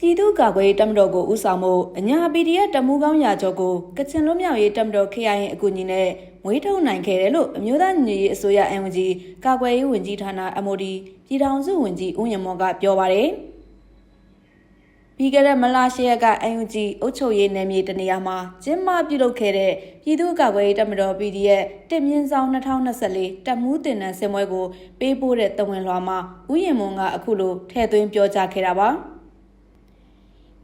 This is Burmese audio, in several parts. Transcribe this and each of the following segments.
ပြည်သူ့ကာကွယ်ရေးတပ်မတော်ကိုဦးဆောင်မှုအညာ PDF တမူကောင်းရာကျော်ကိုကချင်လွတ်မြောက်ရေးတပ်မတော် KIA အကူအညီနဲ့မွေးထုတ်နိုင်ခဲ့တယ်လို့အမျိုးသားညီညွတ်ရေးအစိုးရ NUG ကာကွယ်ရေးဝန်ကြီးဌာန MOD ပြည်ထောင်စုဝန်ကြီးဦးရင်မော်ကပြောပါတယ်။ပြီးခဲ့တဲ့မလာရှရက်က NUG အုပ်ချုပ်ရေးနယ်မြေတနေရာမှာကျင်းပပြုလုပ်ခဲ့တဲ့ပြည်သူ့ကာကွယ်ရေးတပ်မတော် PDF တင်မြင့်ဆောင်2024တပ်မှုတင်နန်းစင်ပွဲကိုပေးပို့တဲ့တဝန်လွှာမှာဦးရင်မွန်ကအခုလိုထည့်သွင်းပြောကြားခဲ့တာပါ။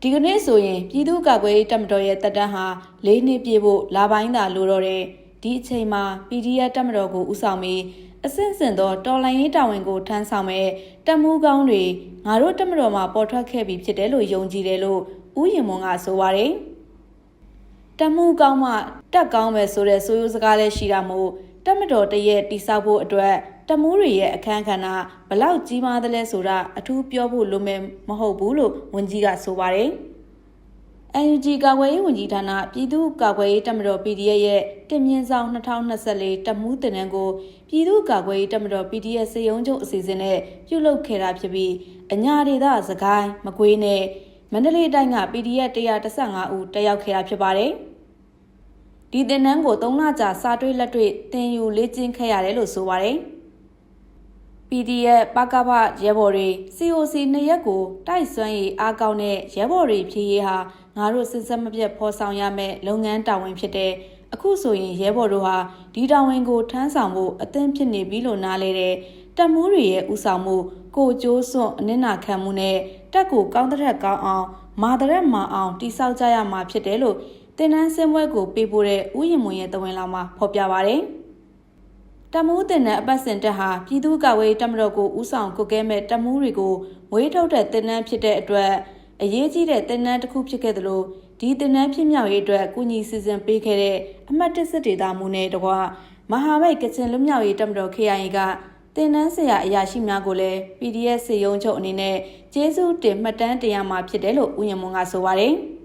ဒီကနေ့ဆိုရင်ပြည်သူ့ကာကွယ်ရေးတပ်မတော်ရဲ့တပ်တန်းဟာ၄နှစ်ပြည့်ဖို့လာပိုင်းသာလိုတော့တဲ့ဒီအချိန်မှာ PDF တပ်မတော်ကိုဦးဆောင်ပြီးအဆင့်ဆင့်သောတော်လှန်ရေးတာဝန်ကိုထမ်းဆောင်မဲ့တပ်မှုကောင်းတွေငါတို့တပ်မတော်မှာပေါ်ထွက်ခဲ့ပြီးဖြစ်တယ်လို့ယုံကြည်တယ်လို့ဦးရင်မွန်ကဆိုပါတယ်တပ်မှုကောင်းမှတက်ကောင်းပဲဆိုတဲ့ဆိုရိုးစကားလည်းရှိတာမို့တပ်မတော်တရဲ့တိဆောက်ဖို့အတွက်တ မှုတွေရဲ့အခန်းကဏ္ဍဘလောက်ကြီးမားသလဲဆိုတာအထူးပြောဖို့လိုမယ်မဟုတ်ဘူးလို့ဝန်ကြီးကဆိုပါတယ်။ NUG ကာကွယ်ရေးဝန်ကြီးဌာနပြည်သူ့ကာကွယ်ရေးတပ်မတော် PDF ရဲ့တင်မြင့်ဆောင်2024တပ်မှုတင်နန်းကိုပြည်သူ့ကာကွယ်ရေးတပ်မတော် PDF စေယုံချုပ်အစီအစဉ်နဲ့ပြုလုပ်ခဲ့တာဖြစ်ပြီးအညာဒေသစကိုင်းမကွေးနဲ့မန္တလေးတိုင်းက PDF 115ဦးတက်ရောက်ခဲ့တာဖြစ်ပါတယ်။ဒီတင်နန်းကို3လကြာစာတွေ့လက်တွေ့သင်ယူလေ့ကျင့်ခဲ့ရတယ်လို့ဆိုပါတယ်။ PDF ပကပရဲဘော်တွေ COC နှစ်ရက်ကိုတိုက်စွမ်းရည်အားကောင်းတဲ့ရဲဘော်တွေဖြည့်ရေးဟာငါတို့စစ်စက်မပြတ်ဖော်ဆောင်ရမယ့်လုပ်ငန်းတာဝန်ဖြစ်တဲ့အခုဆိုရင်ရဲဘော်တို့ဟာဒီတာဝန်ကိုထမ်းဆောင်ဖို့အသင့်ဖြစ်နေပြီလို့နားလဲတဲ့တပ်မှုတွေရဲ့ဥဆောင်မှုကိုကျိုးစွန့်အနစ်နာခံမှုနဲ့တက်ကိုကောင်းတဲ့ကောင်းအောင်မာတဲ့မာအောင်တိဆောက်ကြရမှာဖြစ်တယ်လို့တင်နန်းစင်ပွဲကိုပေးပို့တဲ့ဥယျာဉ်မွန်ရဲ့တဝင်လာမှာဖော်ပြပါဗျာ တမူးတင်တဲ့အပတ်စဉ်တက်ဟာပြည်သူ့ကာကွယ်တပ်မတော်ကိုဦးဆောင်ကုတ်ကဲမဲ့တမူးတွေကိုမွေးထုတ်တဲ့တင်နန်းဖြစ်တဲ့အတွက်အရေးကြီးတဲ့တင်နန်းတစ်ခုဖြစ်ခဲ့သလိုဒီတင်နန်းဖြစ်မြောက်ရေးအတွက်ကုညီစီစဉ်ပေးခဲ့တဲ့အမှတ်၁စစ်ဒေသမှုနဲ့တကွမဟာမိတ်ကချင်လွတ်မြောက်ရေးတပ်မတော် KIA ကတင်နန်းဆရာအရာရှိများကိုလည်း PDF စေယုံချုပ်အနေနဲ့ကျေးဇူးတင်မှတ်တမ်းတင်ရမှာဖြစ်တယ်လို့ဦးရမွန်ကဆိုပါတယ်။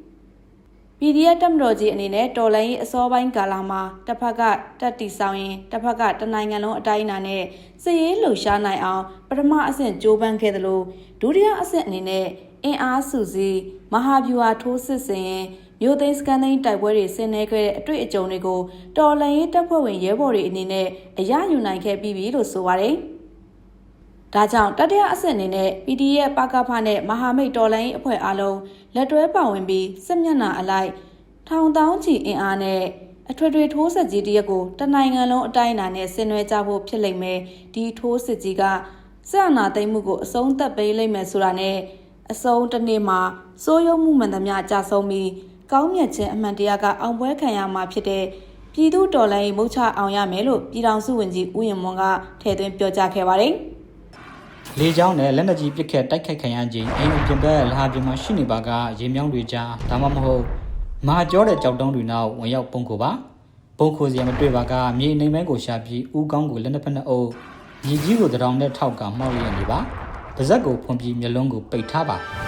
PDF တပ်မတော်ကြီးအနေနဲ့တော်လိုင်းရေးအစောပိုင်းကာလမှာတစ်ဖက်ကတက်တီဆောင်ရင်တစ်ဖက်ကတနိုင်ငံလုံးအတိုင်းအတာနဲ့စစ်ရေးလှုပ်ရှားနိုင်အောင်ပထမအဆင့်ကြိုးပမ်းခဲ့သလိုဒုတိယအဆင့်အနေနဲ့အင်အားစုစည်းမဟာဗျူဟာထိုးစစ်ဆင်ရင်မြို့သိမ်းစကန်သိန်းတိုက်ပွဲတွေဆင်နွှဲခဲ့တဲ့အတွေ့အကြုံတွေကိုတော်လှန်ရေးတပ်ဖွဲ့ဝင်ရဲဘော်တွေအနေနဲ့အရယူနိုင်ခဲ့ပြီးပြီလို့ဆိုပါတယ်။ ဒါကြောင့်တတိယအဆင့်အနေနဲ့ PDF ပကဖနဲ့မဟာမိတ်တော်လိုင်းအဖွဲ့အလုံးလက်တွဲပါဝင်ပြီးစစ်မျက်နှာအလိုက်ထောင်တောင်းချီအင်အားနဲ့အထွေထွေထိုးစစ်ကြီးတရက်ကိုတနိုင်ငံလုံးအတိုင်းအတာနဲ့ဆင်နွှဲကြဖို့ဖြစ်လိမ့်မယ်ဒီထိုးစစ်ကြီးကစစ်အာဏာသိမ်းမှုကိုအဆုံးသတ်ပေးလိမ့်မယ်ဆိုတာနဲ့အဆုံးတစ်နေ့မှာစိုးရုံမှုမှန်သမျှကြဆုံးပြီးကောင်းမြတ်ခြင်းအမှန်တရားကအောင်ပွဲခံရမှာဖြစ်တဲ့ပြည်သူတော်လှန်ရေးမုတ်ချအောင်ရမယ်လို့ပြည်ထောင်စုဝန်ကြီးဦးရင်မွန်ကထည့်သွင်းပြောကြားခဲ့ပါတယ်။ လေကြောင်းနဲ့လက်နက်ကြီးပစ်ခတ်တိုက်ခိုက်ခံရခြင်းအိမ်အပြင်ဘက်လဟာပြင်မှာရှိနေပါကရေမြောင်းတွေကြားဒါမှမဟုတ်မဟာကျောတဲ့ကြောက်တုံးတွေနောက်ဝင်ရောက်ပုံခိုပါပုံခိုစီရမတွေ့ပါကမြေနေမဲကိုရှာပြီးဥကောင်းကိုလက်နှစ်ဖက်နှစ်အုပ်မြေကြီးကိုတရောင်နဲ့ထောက်ကမှောက်ရနေပါပါဇက်ကိုဖွန်ပြီးမျက်လုံးကိုပိတ်ထားပါ